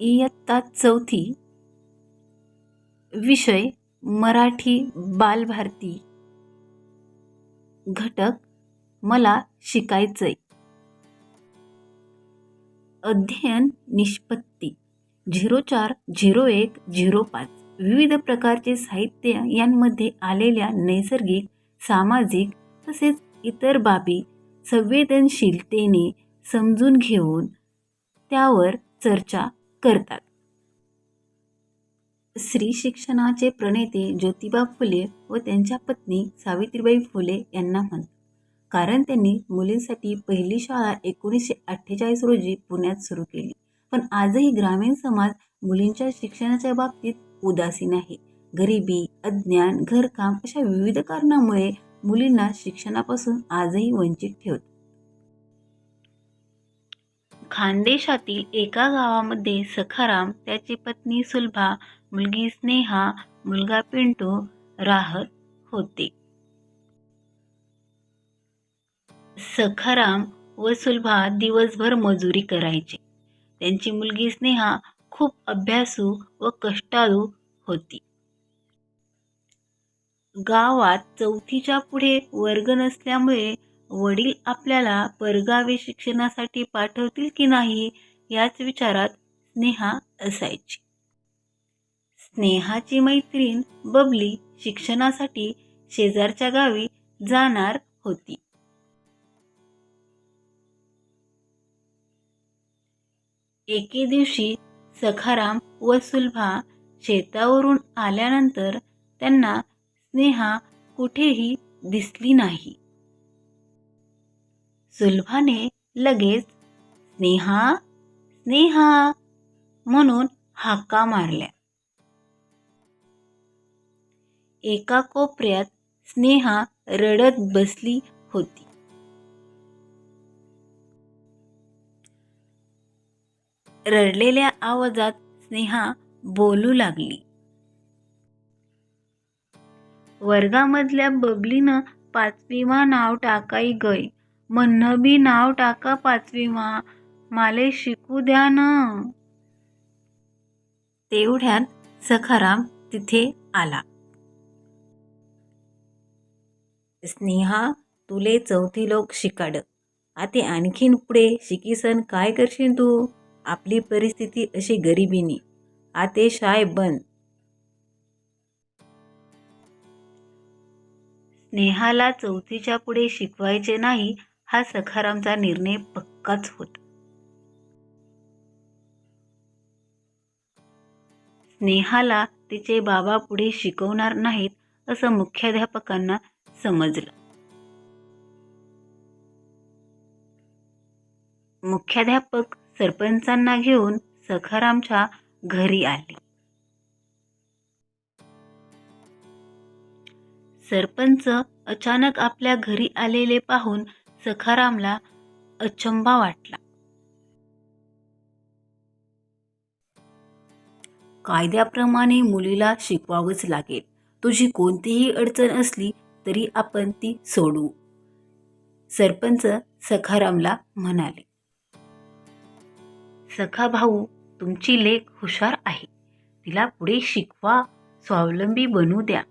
इयत्ता चौथी. विषय मराठी बालभारती. घटक मला शिकायचंय. अध्ययन निष्पत्ती. झिरो चार झिरो एक झिरो पाच. विविध प्रकारचे साहित्य यांमध्ये आलेल्या नैसर्गिक सामाजिक तसेच इतर बाबी संवेदनशीलतेने समजून घेऊन त्यावर चर्चा करतात. स्त्री शिक्षणाचे प्रणेते ज्योतिबा फुले व त्यांच्या पत्नी सावित्रीबाई फुले यांना म्हणतात. कारण त्यांनी मुलींसाठी पहिली शाळा एकोणीसशे अठ्ठेचाळीस रोजी पुण्यात सुरू केली. पण आजही ग्रामीण समाज मुलींच्या शिक्षणाच्या बाबतीत उदासीन आहे. गरिबी अज्ञान घरकाम अशा विविध कारणामुळे मुलींना शिक्षणापासून आजही वंचित ठेवतात. खानदेशातील एका गावामध्ये सखाराम त्याची पत्नी सुलभा मुलगी स्नेहा मुलगा पिंटू राहत होते. सखाराम व सुलभा दिवसभर मजुरी करायचे. त्यांची मुलगी स्नेहा खूप अभ्यासू व कष्टाळू होती. गावात चौथीच्या पुढे वर्ग नसल्यामुळे वडील आपल्याला परगावी शिक्षणासाठी पाठवतील की नाही याच विचारात स्नेहा असायची. स्नेहाची मैत्रीण बबली शिक्षणासाठी शेजारच्या गावी जाणार होती. एके दिवशी सखाराम व सुलभा शेतावरून आल्यानंतर त्यांना स्नेहा कुठेही दिसली नाही. सुलभाने लगेच स्नेहा स्नेहा म्हणून हाका मारल्या. एका कोपऱ्यात स्नेहा रडत बसली होती. रडलेल्या आवाजात स्नेहा बोलू लागली. वर्गामधल्या बबलीनं पाचवीमा नाव टाकाई गय म्हणणं बी नाव टाका पाचवीमा माले शिकू द्या न. तेवढ्यात सखाराम तिथे आला. स्नेहा तुले चौथी लोक शिकाड. आते आणखीन पुढे शिकीसन काय करशील तू? आपली परिस्थिती अशी गरिबीनी. आते शाय बंद स्नेहाला चौथीच्या पुढे शिकवायचे नाही हा सखारामचा निर्णय पक्काच होता. स्नेहाला तिचे बाबा पुढे शिकवणार नाहीत असं मुख्याध्यापकांना समजलं. मुख्याध्यापक सरपंचांना घेऊन सखारामच्या घरी आले. सरपंच अचानक आपल्या घरी आलेले पाहून सखारामला अचंबा वाटला. कायद्याप्रमाणे मुलीला शिकवावंच लागेल. तुझी कोणतीही अडचण असली तरी आपण ती सोडू. सरपंच सखारामला म्हणाले. सखा भाऊ तुमची लेख हुशार आहे. तिला पुढे शिकवा स्वावलंबी बनू द्या.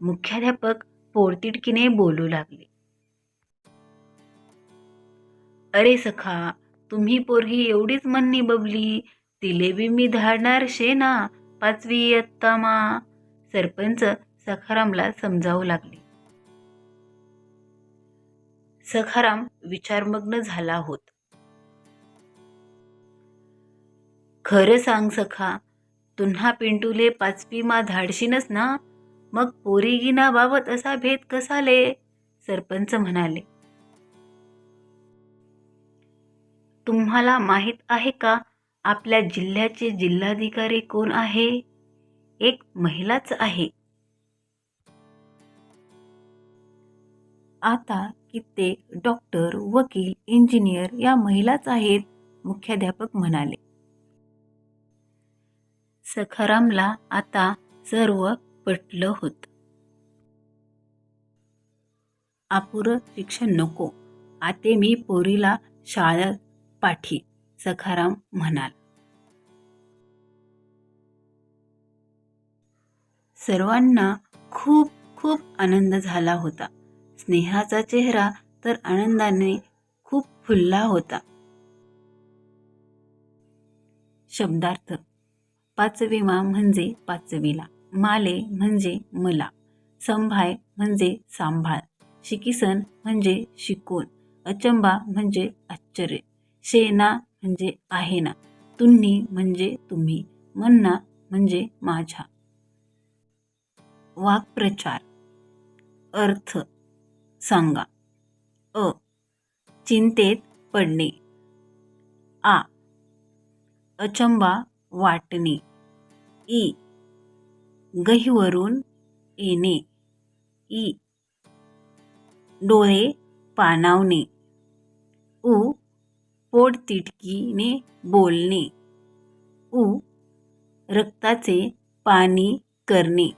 मुख्याध्यापक पोरतिडकीने बोलू लागले. अरे सखा तुम्ही पोरगी एवढीच म्हणणी बबली तिले बी मी धाडणार शे ना पाचवी इयत्ता मा सरपंच सखारामला समजावू लागले. सखाराम विचारमग्न झाला होत. खरं सांग सखा तुन्हा पिंटूले पाचवी मा धाडशीनच ना? मग पोरीगिना बाबत असा भेद कसाले? सरपंच म्हणाले. तुम्हाला माहीत आहे का आपल्या जिल्ह्याचे जिल्हाधिकारी कोण आहे? एक महिलाच आहे. आता कित्येक डॉक्टर वकील इंजिनियर या महिलाच आहेत मुख्याध्यापक म्हणाले. सखारामला आता सर्व पटलं होत. अपुरं शिक्षण नको. आते मी पोरीला शाळेत पाठी सखाराम म्हणाल. सर्वांना खूप खूप आनंद झाला होता. स्नेहाचा चेहरा तर आनंदाने खूप फुलला होता. शब्दार्थ पाचवीमा म्हणजे पाचवीला माले म्हणजे मला संभाय म्हणजे सांभाळ शिकिसन म्हणजे शिकून अचंबा म्हणजे आश्चर्य. शेना म्हणजे आहे ना. तुम्ही म्हणजे तुम्ही. मन्ना म्हणजे माझ्या. वाक्प्रचार. अर्थ. सांगा. अ. चिंतेत पडणे. आ. अचंबा वाटणे. ई. गहीवरून येणे. ई. डोळे पाणावणे. उ. पोटतिडकीने बोलणे. उ. रक्ताचे पाणी करणे.